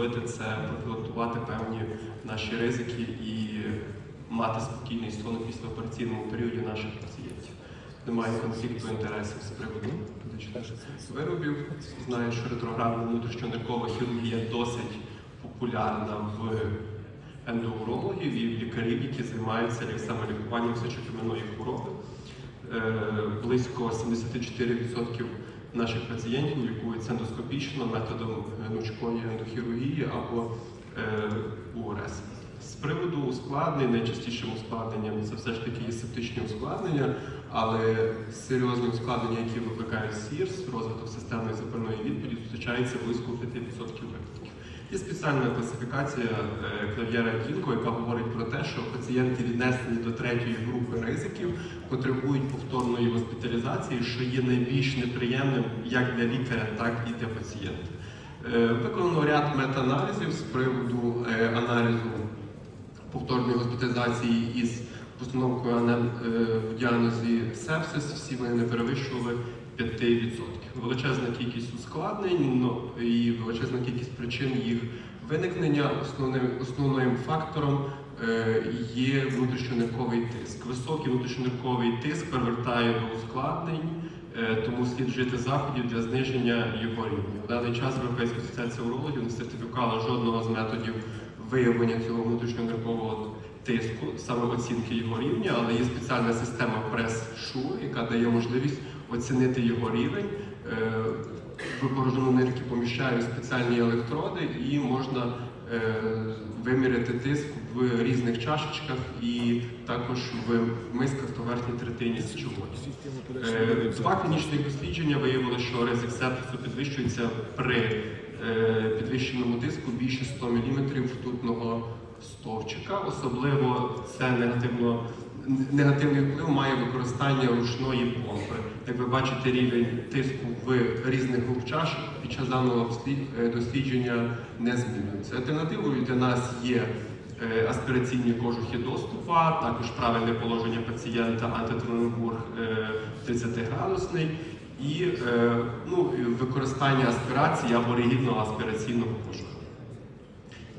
зробити, це профілактувати певні наші ризики і мати спокійний сон у післяопераційному періоді наших пацієнтів. Немає конфлікту інтересів з приводу виробів. Знаю, що ретроградна внутрішньониркова хірургія досить популярна в ендоурологів і в лікарів, які займаються самолікуванням сечокам'яної хвороби. Е, Близько 74% наших пацієнтів лікують ендоскопічно методом гнучкої ендохірургії або е, УРС. З приводу ускладнень, найчастішим ускладненням це все ж таки є септичні ускладнення, але серйозні ускладнення, які викликають СІРС, розвиток системної запальної відповіді, зустрічається близько 5% випадків. Є спеціальна класифікація е, клав'єра Кінко, яка говорить про те, що пацієнти віднесені до третьої групи ризиків потребують повторної госпіталізації, що є найбільш неприємним як для лікаря, так і для пацієнта. Е, Виконано ряд метааналізів з приводу е, аналізу повторної госпіталізації із постановкою в діагнозі сепсис. Всі вони не перевищували 5%. Величезна кількість ускладнень ну, і величезна кількість причин їх виникнення. Основним, основним фактором е, є внутрішньонирковий тиск. Високий внутрішньонирковий тиск привертає до ускладнень. Е, Тому слід вжити заходів для зниження його рівня. В даний час Європейська асоціація урологів не сертифікувала жодного з методів виявлення цього внутрішньониркового тиску, саме оцінки його рівня, але є спеціальна система прес-шу, яка дає можливість оцінити його рівень. Е, В порожнину нирки поміщають спеціальні електроди і можна е, виміряти тиск в різних чашечках і також в мисках та верхній третині сечоводі. Е, Два клінічні дослідження виявили, що ризик сепсису підвищується при підвищеному тиску більше 100 мм ртутного стовчика. Особливо це негативно, негативний вплив має використання ручної помпи. Як ви бачите, рівень тиску в різних груп чашок під час даного е, дослідження не змінюється. Альтернативою для нас є е, аспіраційні кожухи доступа, також правильне положення пацієнта антитренбург 30-градусний і е, ну, використання аспірації або ригідного аспіраційного кожуха.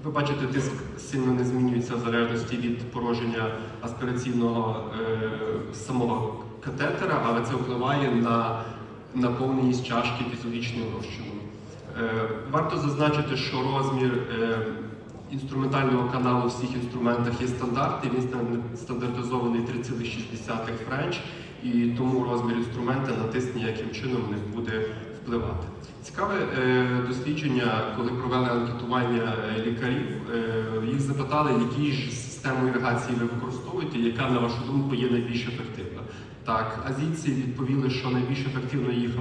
Ви бачите, тиск сильно не змінюється в залежності від пороження аспіраційного е, самого катетера, але це впливає на наповненість чашки фізіологічним розчином. Е, варто зазначити, що розмір е, інструментального каналу у всіх інструментах є стандартний, він стан- стандартизований 3,6 French, і тому розмір інструмента на тиск ніяким чином не буде впливати. Цікаве е, дослідження, коли провели анкетування е, лікарів, е, їх запитали, які ж систему іригації ви використовуєте, яка, на вашу думку, є найбільш ефективна. Так, азійці відповіли, що найбільш ефективною їх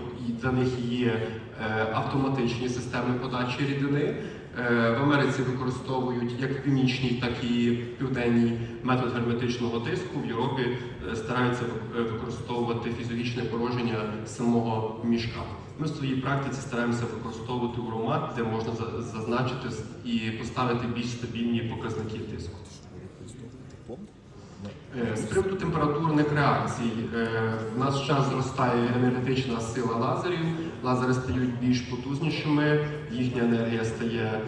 для них є автоматичні системи подачі рідини. В Америці використовують як в північній, так і в південній метод герметичного тиску. В Європі стараються використовувати фізіологічне пороження самого мішка. Ми в своїй практиці стараємося використовувати уромат, де можна зазначити і поставити більш стабільні показники тиску. Е, З приводу температурних реакцій, е, в нас час зростає енергетична сила лазерів, лазери стають більш потужнішими, їхня енергія стає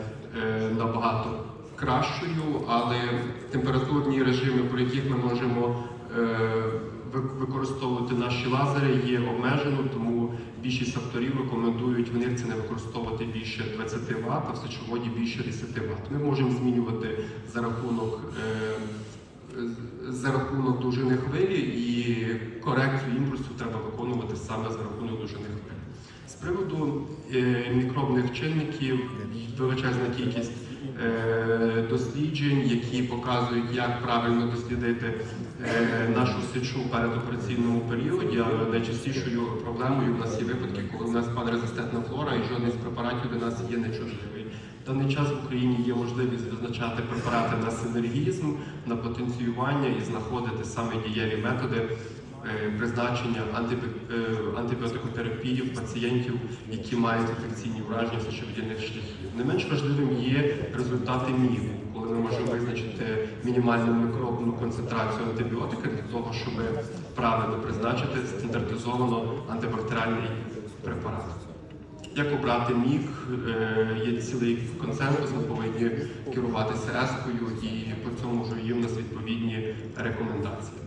е, набагато кращою, але температурні режими, при яких ми можемо використовувати наші лазери, є обмежено, тому більшість авторів рекомендують в нирці не використовувати більше 20 Вт, а в сечоводі більше 10 Вт. Ми можемо змінювати за рахунок. е, за рахунок довжини хвилі і корекцію імпульсу треба виконувати саме за рахунок довжини хвилі. З приводу е, мікробних чинників величезна кількість досліджень, які показують, як правильно дослідити е, нашу сечу в передопераційному періоді, але найчастішою проблемою в нас є випадки, коли у нас падає резистентна флора і жодний з препаратів для нас є нечутливий. В даний час в Україні є можливість визначати препарати на синергізм, на потенціювання і знаходити саме дієві методи е, призначення е, антибіотикотерапії в пацієнтів, які мають інфекційні враження сечовидільних шляхів. Не менш важливим є результати МІВу, коли ми можемо визначити мінімальну мікробну концентрацію антибіотика для того, щоб правильно призначити стандартизовано антибактеріальний препарат. Як обрати мік, е, є цілий консенсус, ми повинні керуватися ескою і по цьому вже є в нас відповідні рекомендації.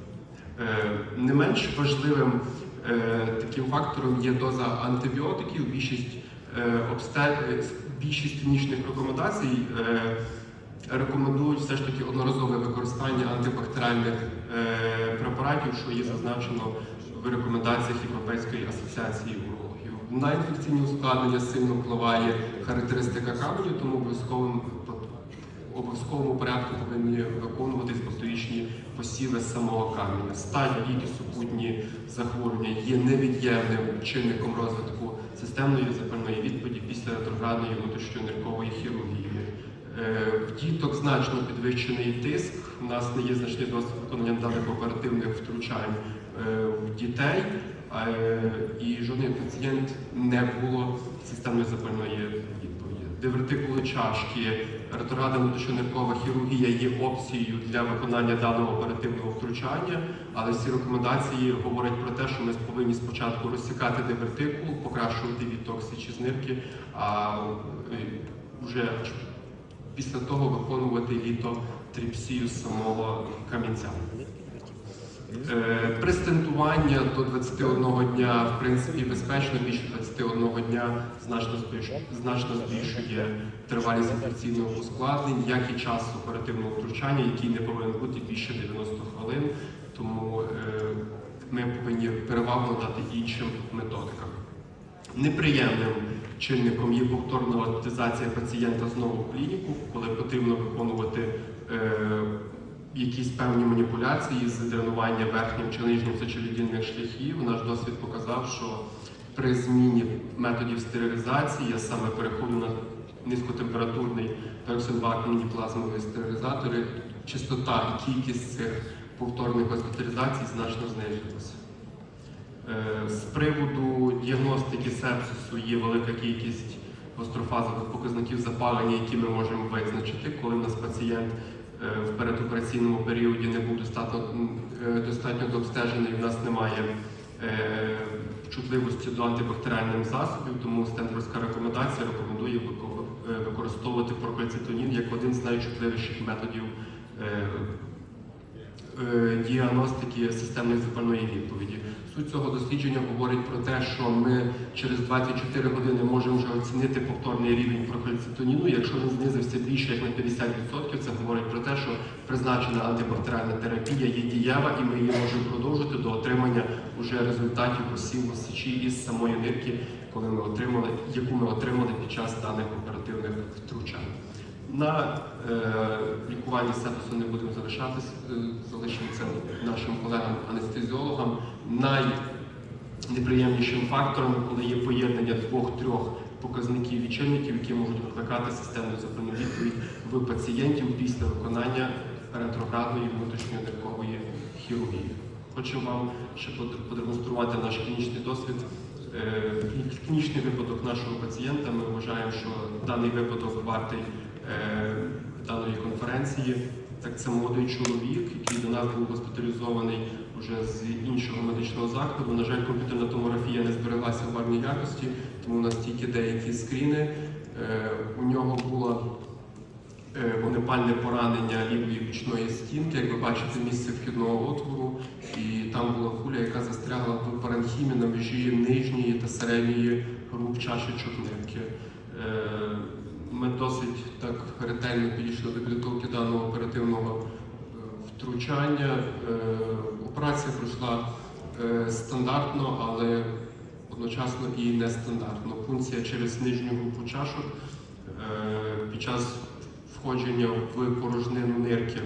Е, Не менш важливим е, таким фактором є доза антибіотиків. Більшість, е, е, більшість клінічних рекомендацій рекомендують все ж таки одноразове використання антибактеріальних препаратів, що є зазначено в рекомендаціях Європейської асоціації урологів. На інфекційні ускладнення сильно впливає характеристика каменю, тому обов'язковим обов'язковому порядку повинні виконуватись багаторічні посіви самого каменя. Сталі ліки супутні захворювання є невід'ємним чинником розвитку системної запальної відповіді після ретроградної внутрішньониркової хірургії. Е, В діток значно підвищений тиск. У нас не є значний досвід виконання даних оперативних втручань е, в дітей, е, і жодний пацієнт не було системної запальної. Дивертикули чашки, реторада внутрішньониркова хірургія є опцією для виконання даного оперативного втручання, але всі рекомендації говорять про те, що ми повинні спочатку розсікати дивертикул, покращувати відток сечі а е, вже після того виконувати літотріпсію самого камінця. При стентуванні до 21 дня, в принципі, безпечно, більше 21 дня значно збільшує, значно збільшує тривалість інфекційного ускладнень, як і час оперативного втручання, який не повинен бути більше 90 хвилин. Тому е, ми повинні перевагу дати іншим методикам. Неприємним чинником є повторна адаптизація пацієнта знову в клініку, коли потрібно виконувати е, якісь певні маніпуляції з дренування верхнім чи нижнім сечовіддільних шляхів. Наш досвід показав, що при зміні методів стерилізації, а саме переходу на низькотемпературний пероксидвакуумні плазмові стерилізатори, частота і кількість цих повторних госпіталізацій значно знизилася. Е, З приводу діагностики сепсису є велика кількість гострофазових показників запалення, які ми можемо визначити, коли в нас пацієнт в передопераційному періоді не був достатньо, е, достатньо дообстежений, в нас немає е, чутливості до антибактеріальних засобів, тому стендерська рекомендація рекомендує вико- е, використовувати прокальцитонін як один з найчутливіших методів е, е, діагностики системної запальної відповіді. Суть цього дослідження говорить про те, що ми через 24 години можемо вже оцінити повторний рівень прокальцитоніну. Якщо він знизився більше як на 50%, це говорить про те, що призначена антибактеріальна терапія є дієва, і ми її можемо продовжити до отримання уже результатів посіву сечі із самої нирки, коли ми отримали, яку ми отримали під час даних оперативних втручань. На е, лікуванні сепсису не будемо залишатись, е, залишимо це нашим колегам-анестезіологам. Найнеприємнішим фактором, коли є поєднання двох-трьох показників лічильників, які можуть викликати системну запальну відповідь в пацієнтів після виконання ретроградної внутрішньої внутрішньониркової хірургії. Хочу вам ще продемонструвати наш клінічний досвід. Е, Клінічний випадок нашого пацієнта. Ми вважаємо, що даний випадок вартий даної конференції. Так, це молодий чоловік, який до нас був госпіталізований вже з іншого медичного закладу. На жаль, комп'ютерна томографія не збереглася в гарній якості, тому у нас тільки деякі скріни. Е, У нього було е, вогнепальне поранення лівої бічної стінки, як ви бачите, місце вхідного отвору, і там була куля, яка застрягла в паранхімі на межі нижньої та середньої груп чашечок нирки. Ми досить так ретельно підійшли до підготовки даного оперативного е, втручання. Е, Операція пройшла е, стандартно, але одночасно і нестандартно. Пункція через нижню групу чашок під час входження в порожнину нирки.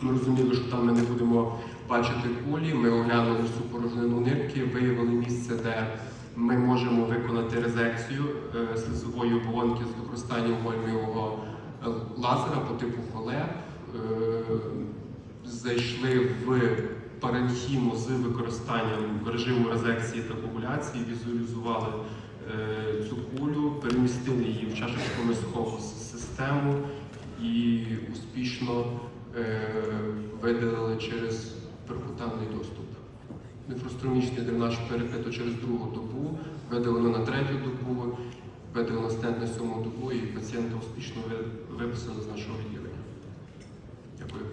Ми розуміли, що там ми не будемо бачити кулі. Ми оглянули всю порожнину нирки, виявили місце, де ми можемо виконати резекцію е, слизової оболонки з використанням гольмового е, лазера по типу фоле. Е, Зайшли в паренхіму з використанням режиму резекції та коагуляції, візуалізували цю кулю, перемістили її в чашечко-мискову систему і успішно видалили через перкутанний доступ. Мікростромічний дренаж перекрито через другу добу, видалено на третю добу, видалено стенд на сьому добу і пацієнта успішно виписали з нашого відділення. Дякую.